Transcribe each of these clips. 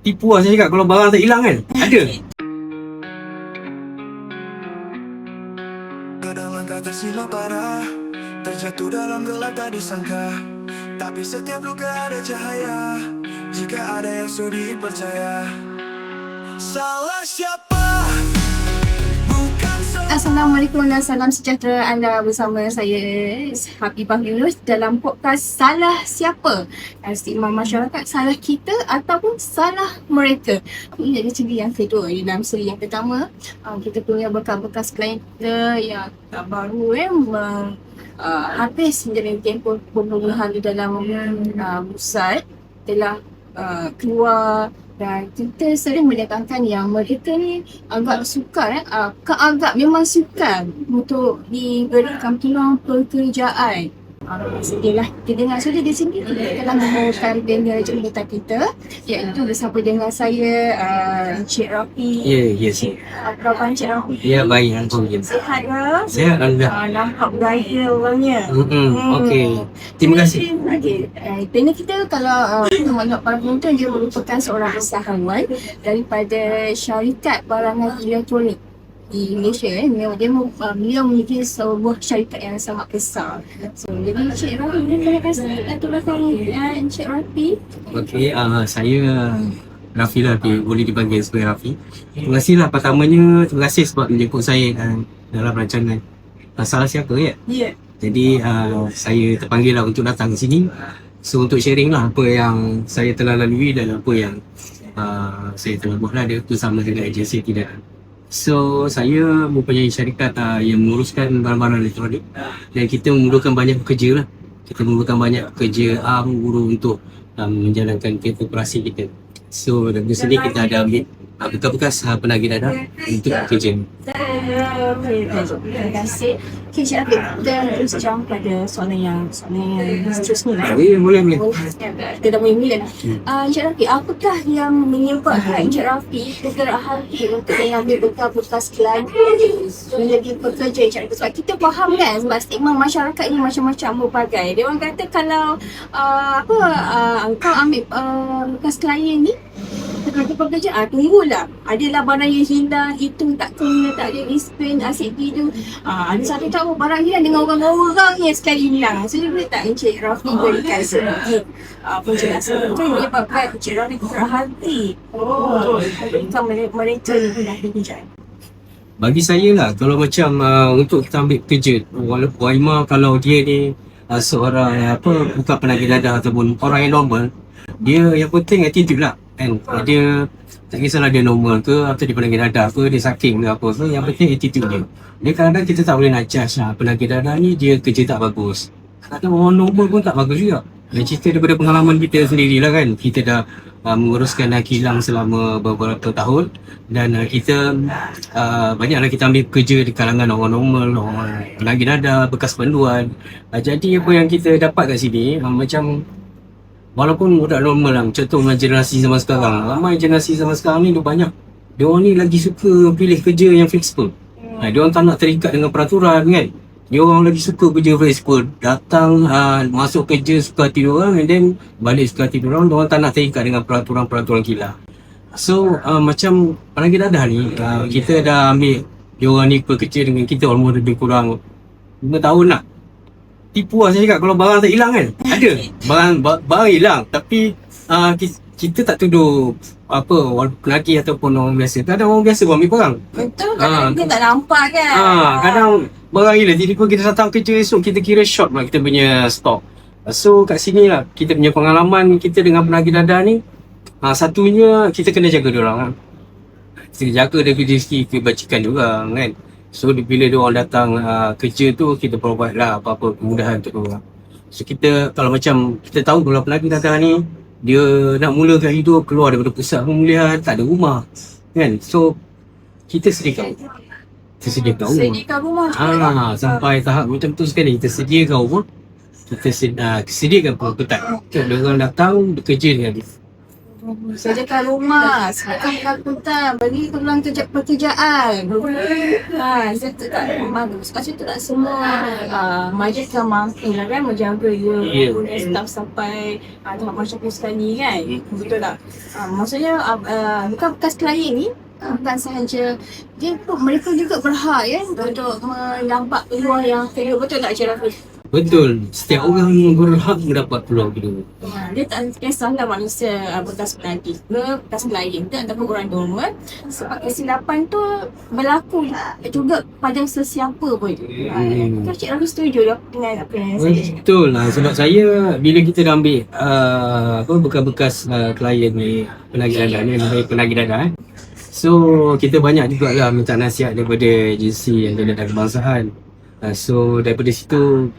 Tipu lah saya cakap kalau barang tak hilang kan. Ada. Kadang tersilap parah Terjatuh dalam gelap tak disangka Tapi setiap luka ada cahaya Jika ada yang sudi percaya Salah siapa? Assalamualaikum dan salam sejahtera anda bersama saya Habibah Yunus dalam podcast Salah Siapa? Stigma masyarakat salah kita ataupun salah mereka. Ini jadi segi yang kedua. Dalam seri yang pertama, uh, kita punya bekas-bekas klien kita yang tak baru eh, meng, uh, habis menjalani tempoh pembunuhan di dalam uh, pusat telah uh, keluar dan kita sering mendatangkan yang mereka ni agak sukar eh, uh, agak memang sukar untuk diberikan peluang pekerjaan. Sedih lah. Kita dengar sudah di sini kita telah membawakan dengan jemputan kita iaitu bersama dengan saya uh, Encik Rafi. Ya, ya sih. Apa khabar Encik Rafi? Ya, baik Alhamdulillah. Sihat ke? Saya Alhamdulillah. Uh, nampak beraya orangnya. Hmm, okey. Terima kasih. Okey. Uh, kita kalau uh, mengenal para penonton dia merupakan seorang usahawan daripada syarikat barangan elektronik di Malaysia eh. Dia, dia uh, beliau memiliki sebuah syarikat yang sangat besar. So, jadi Encik Rafi, boleh terima kasih atas belakang uh, Encik Rafi. Okey, uh, saya Rafi lah, Rafi. boleh dipanggil sebagai Rafi. Terima kasih lah pertamanya, terima kasih sebab menjemput saya uh, dalam rancangan Salah Siapa ya? Ya. Jadi uh, saya terpanggil lah untuk datang ke sini So untuk sharing lah apa yang saya telah lalui dan apa yang uh, saya telah buat lah dia tu sama dengan agensi tidak So saya mempunyai syarikat uh, yang menguruskan barang-barang elektronik. Dan kita memerlukan banyak pekerja lah. Kita memerlukan banyak pekerja um, guru untuk um, menjalankan kereta operasi kita. So dari sini kita ada ambil uh, bekas-bekas uh, penagih dadah untuk Okey, terima kasih. Okay, Encik Rafi, kita pada soalan yang soalan yang seterusnya lah. Eh, boleh boleh Kita dah boleh mula dah. Uh, Encik Rafi, apakah yang menyebabkan Encik Rafi bergerak hati untuk mengambil bekas-bekas klien menjadi pekerja Encik Rafi? Sebab kita faham kan sebab stigma masyarakat ni macam-macam berbagai. Dia orang kata kalau uh, apa uh, kau ambil uh, bekas klien ni Kata pekerja, ah, tunggulah. Adalah barang yang hilang, itu tak kena, tak ada explain, asyik tidur. Ah, ada satu tahu barang hilang dengan orang-orang yang sekali hilang. So, dia boleh tak Encik Rafi berikan sedikit ah, penjelasan. Itu yang menyebabkan Encik Rafi berhati untuk berikan mere- mereka yang hendak pekerjaan. Bagi saya lah kalau macam uh, untuk kita ambil kerja walaupun Waima kalau dia ni uh, seorang uh, apa bukan penagih dadah ataupun orang yang normal dia yang penting attitude lah kan? Uh, dia tak kisahlah dia normal ke atau dia penagih dadah ke dia saking ke apa ke yang penting attitude dia. Dia kadang-kadang kita tak boleh nak judge lah penagih dadah ni dia kerja tak bagus. Kadang orang normal pun tak bagus juga. Dan cerita daripada pengalaman kita sendirilah kan. Kita dah uh, menguruskan uh, kilang selama beberapa tahun. Dan uh, kita uh, banyaklah kita ambil kerja di kalangan orang normal, orang penagih dada, bekas panduan. Uh, jadi apa yang kita dapat kat sini uh, macam walaupun budak normal lah, contoh dengan generasi zaman sekarang, ramai generasi zaman sekarang ni dia banyak dia orang ni lagi suka pilih kerja yang flexible. Uh, dia orang tak nak terikat dengan peraturan kan. Dia orang lagi suka kerja flexible. Datang, uh, masuk kerja suka hati dia orang and then balik suka hati dia orang. Dia orang tak nak terikat dengan peraturan-peraturan kilang. So uh, macam penagih dadah ni uh, kita dah ambil dia orang ni bekerja dengan kita almost lebih kurang 5 tahun lah. Tipu lah saya cakap kalau barang tak hilang kan. Ada. Barang ba- barang hilang tapi uh, kita, tak tuduh apa penagih ataupun orang biasa. Kadang orang biasa pun ambil barang. Betul, Ah, kadang kita tak nampak kan? Ah, kadang barang hilang tiba-tiba kita datang kerja esok kita kira short lah kita punya stok. So kat sini lah kita punya pengalaman kita dengan penagih dadah ni ah, satunya kita kena jaga dia orang kan. Kita jaga dari segi kebajikan juga kan. So bila dia orang datang ah, kerja tu kita provide lah apa-apa kemudahan untuk dia orang. So kita kalau macam kita tahu kalau penagih dadah ni dia nak mulakan hidup keluar daripada pusat pemulihan tak ada rumah kan. So kita sediakan kita sediakan rumah. Sediakan rumah. Ah, sampai tahap macam tu sekali kita sediakan rumah. Kita sed, uh, sediakan pekerjaan. Kita orang datang bekerja dengan dia. Sajakan rumah, sekarang pengangkutan, bagi peluang kerja pekerjaan. Ha, saya tu tak bagus. Macam tu tak semua uh, majlis kan mampu lah kan menjaga dia Ya. punya staff sampai uh, tahap masyarakat sekali kan. Betul tak? Uh, maksudnya uh, uh, bukan bekas klien ni bukan sahaja dia pun mereka juga berhak ya untuk menampak peluang yang kedua betul tak Cik Rafi? Betul. Setiap orang berhak mendapat peluang kedua. Ha, dia tak kisahlah manusia uh, bekas penagih ke bekas klien ke ataupun orang dorman sebab kesilapan tu berlaku juga pada sesiapa pun. Hmm. Hmm. Cik Rafi setuju tak dengan apa yang saya cakap? Betul lah sebab saya bila kita dah ambil uh, apa bekas-bekas uh, klien ni penagih dana ni namanya penagih dana eh. So kita banyak juga lah minta nasihat daripada agensi yang ada dalam kebangsaan. Uh, so daripada situ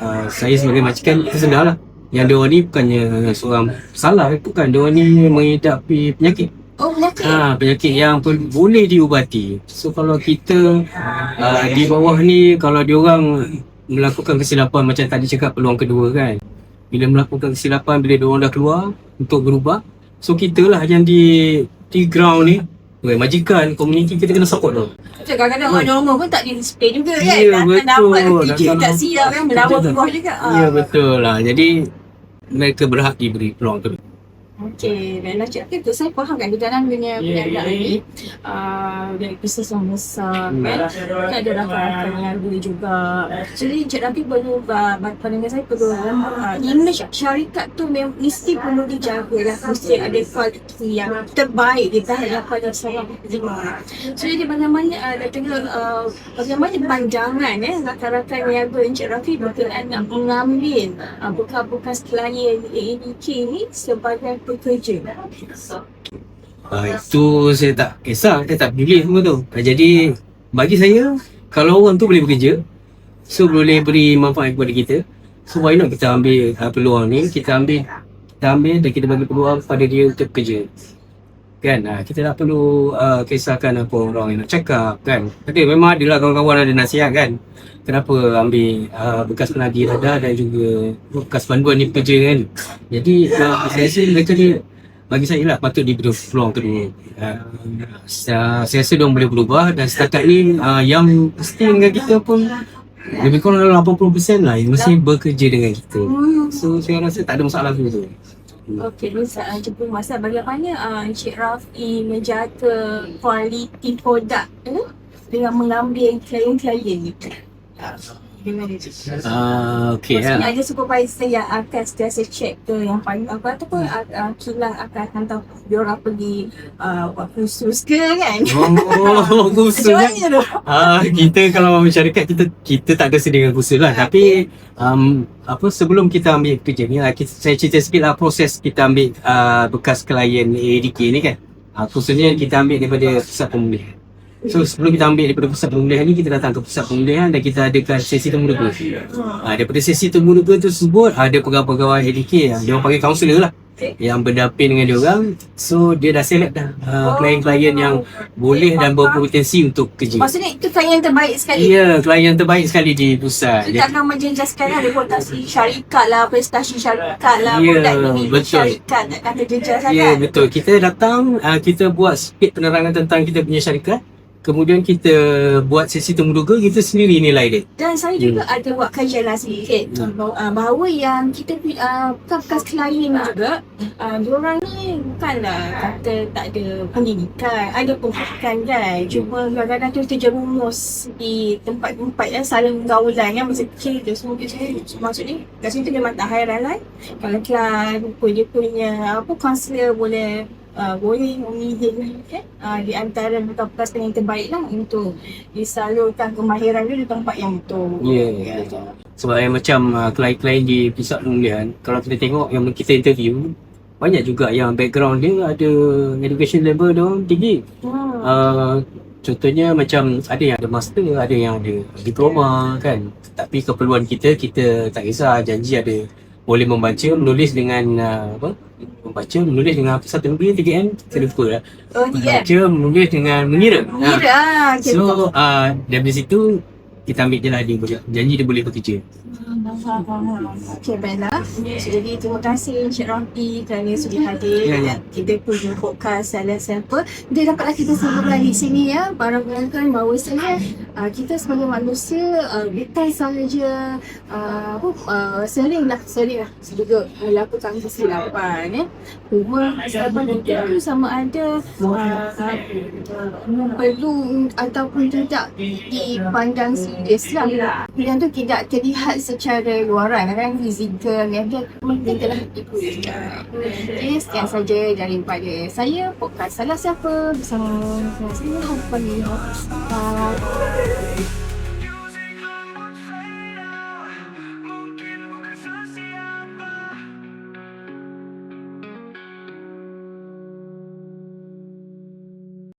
uh, saya sebagai majikan kita sedar lah yang diorang ni bukannya seorang salah bukan diorang ni menghidapi penyakit Oh penyakit? Ha, penyakit yang pun boleh diubati. So kalau kita uh, di bawah ni kalau diorang melakukan kesilapan macam tadi cakap peluang kedua kan. Bila melakukan kesilapan bila diorang dah keluar untuk berubah. So kita lah yang di di ground ni Weh, majikan, komuniti kita kena support tau. Betul kadang-kadang orang normal pun tak di display juga kan? Ya, betul. dapat kerja tak siap kan melawan buah juga. Ya betul lah. Jadi mereka berhak diberi peluang kedua. Okey, dan nak cakap itu saya faham kan di dalam dunia Ya, perniagaan ya, ya. ni? uh, dari bisnes yang besar. Hmm. kan? Kan ada rakan-rakan yang boleh juga. Jadi Cik Rafi perlu uh, pandangan saya perlu uh, image syarikat tu memang mesti perlu dijaga lah. Mesti ada kualiti yang terbaik di hadapan seorang penerima so jadi bagaimana uh, dan juga uh, bagaimana pandangan eh rakan-rakan yang Cik Rafi berkenaan nak mengambil uh, bekas-bekas klien AADK ni sebagai pekerja Uh, itu saya tak kisah, saya tak pilih semua tu. Uh, jadi bagi saya kalau orang tu boleh bekerja, so boleh beri manfaat kepada kita. So why not kita ambil uh, peluang ni, kita ambil kita ambil dan kita bagi peluang pada dia untuk bekerja. Kan? Uh, kita tak perlu uh, kisahkan apa orang yang nak cakap kan. Tapi memang ada lah kawan-kawan ada nasihat kan. Kenapa ambil uh, bekas penagih dada dan juga bekas panduan ni bekerja kan. Jadi uh, saya rasa mereka ni bagi saya lah patut diberi peluang kedua. Uh, saya, rasa diorang boleh berubah dan setakat ni uh, yang pasti dengan kita pun lebih kurang dalam 80% lah yang mesti bekerja dengan kita. So saya rasa tak ada masalah tu. Okey, ni jumpa masa bagaimana uh, Encik Rafi menjaga kualiti produk eh, dengan mengambil klien-klien ni. Tu? Uh, okay Maksudnya lah. ada supervisor yang akan sentiasa check ke yang paling apa ataupun uh, uh, kilang akan hantar diorang pergi uh, buat khusus ke kan? Oh, Macam khususnya mana tu? Ah, kita kalau masyarakat kita kita tak ada dengan khusus lah tapi um, apa sebelum kita ambil kerja ni lah, kita, saya cerita sikit lah proses kita ambil uh, bekas klien ADK ni kan uh, khususnya kita ambil daripada pusat pemulihan so sebelum kita ambil daripada pusat pemulihan ni kita datang ke pusat pemulihan dan kita adakan sesi temu muka uh, daripada sesi temu muka tersebut ada pegawai-pegawai ADK yang dia orang panggil kaunselor lah yang berdapin dengan dia orang so dia dah select dah uh, klien-klien yang boleh dan berpotensi untuk kerja Maksudnya itu klien yang terbaik sekali. Ya, klien yang terbaik sekali di pusat. Kita akan menjejaskan lah reputasi syarikat lah, prestasi syarikat lah, Ya, produk ini betul. syarikat nak kata jejaskan Ya, kan. betul. Kita datang, uh, kita buat sikit penerangan tentang kita punya syarikat. Kemudian kita buat sesi temu duga, kita sendiri nilai dia. Dan saya juga ada buat kajian lah sedikit Hmm. bahawa, uh, bahawa yang kita uh, bekas klien ni juga uh, diorang ni bukanlah kata tak ada pendidikan ada pendidikan kan? Cuma kadang-kadang tu terjerumus di tempat-tempat yang saling gaulan kan masa kecil tu semua kecil maksudnya kat situ memang tak hairan lah. Kalau kelas rupa dia punya apa kaunselor boleh Uh, boleh memilih kan uh, di antara bekas-bekas yang terbaik lah untuk disalurkan kemahiran dia di tempat yang betul. Ya, betul. Sebab yang macam uh, klien-klien di pusat pemulihan, kalau kita tengok yang kita interview, banyak juga yang background dia ada education level dia orang tinggi. Hmm. Uh, contohnya macam ada yang ada master, ada yang ada diploma kan. Tapi keperluan kita, kita tak kisah janji ada boleh membaca, menulis dengan uh, apa? Membaca, menulis dengan apa satu negeri 3M, saya lupa lah. Oh. Membaca, menulis dengan mengira. Ha. Mengira ah. Okay, betul. So, uh, dari situ kita ambil je lah dia janji dia boleh bekerja. Hmm. Okay, baiklah. So, jadi terima kasih Encik Rafi kerana sudi hadir. Ya, ya. Kita punya podcast Salah Siapa. Dia dapatlah kita sambungkan di sini ya. Barang-barangkan bahawasanya uh, kita sebagai manusia uh, bukan sahaja uh, apa, uh, sering lah, sering lah juga melakukan kesilapan ya. Cuma kesilapan itu sama ada uh, perlu ataupun tidak dipandang serius lah. Yang tu tidak terlihat secara luaran kan fizikal yang dia mungkin telah dipulihkan. Okay, sekian saja daripada saya podcast Salah Siapa bersama saya. Bye.